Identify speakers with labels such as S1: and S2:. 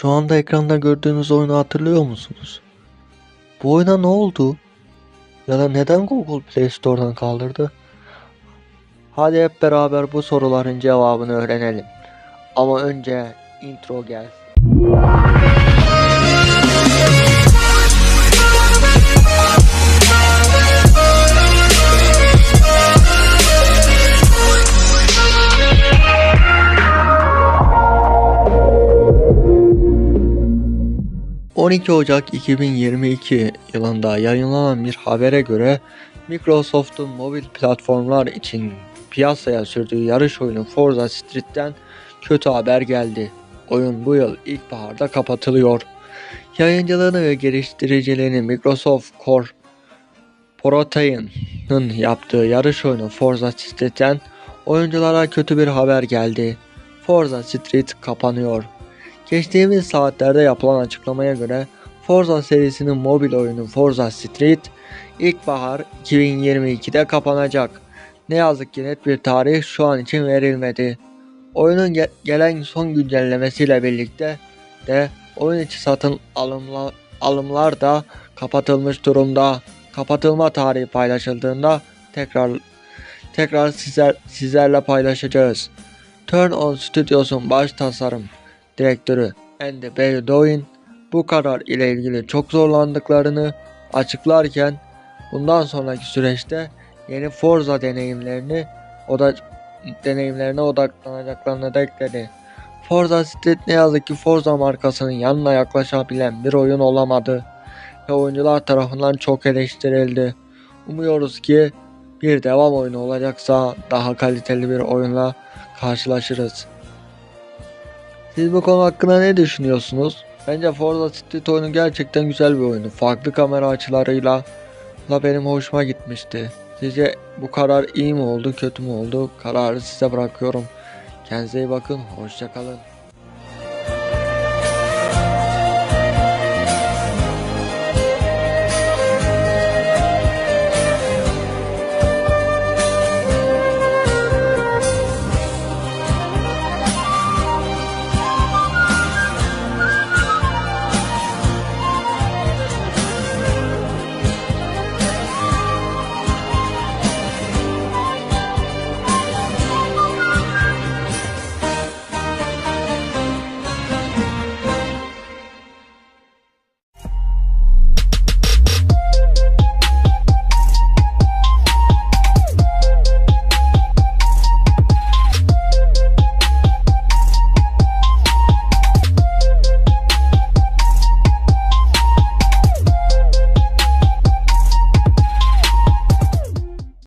S1: Şu anda ekranda gördüğünüz oyunu hatırlıyor musunuz? Bu oyuna ne oldu? Ya da neden Google Play Store'dan kaldırdı? Hadi hep beraber bu soruların cevabını öğrenelim. Ama önce intro gel. ...12 Ocak 2022 yılında yayınlanan bir habere göre Microsoft'un mobil platformlar için piyasaya sürdüğü yarış oyunu Forza Street'ten kötü haber geldi. Oyun bu yıl ilkbaharda kapatılıyor. Yayıncılığını ve geliştiriciliğini Microsoft Core Protein'ın yaptığı yarış oyunu Forza Street'ten oyunculara kötü bir haber geldi. Forza Street kapanıyor. Geçtiğimiz saatlerde yapılan açıklamaya göre Forza serisinin mobil oyunu Forza Street ilkbahar 2022'de kapanacak. Ne yazık ki net bir tarih şu an için verilmedi. Oyunun ge- gelen son güncellemesiyle birlikte de oyun içi satın alımla- alımlar da kapatılmış durumda. Kapatılma tarihi paylaşıldığında tekrar tekrar sizler sizlerle paylaşacağız. Turn On Studios'un baş tasarım direktörü Andy Beydoin bu karar ile ilgili çok zorlandıklarını açıklarken bundan sonraki süreçte yeni Forza deneyimlerini oda deneyimlerine odaklanacaklarını da ekledi. Forza Street ne yazık ki Forza markasının yanına yaklaşabilen bir oyun olamadı ve oyuncular tarafından çok eleştirildi. Umuyoruz ki bir devam oyunu olacaksa daha kaliteli bir oyunla karşılaşırız. Siz bu konu hakkında ne düşünüyorsunuz? Bence Forza Street oyunu gerçekten güzel bir oyunu. Farklı kamera açılarıyla da benim hoşuma gitmişti. Sizce bu karar iyi mi oldu, kötü mü oldu? Kararı size bırakıyorum. Kendinize iyi bakın. Hoşçakalın.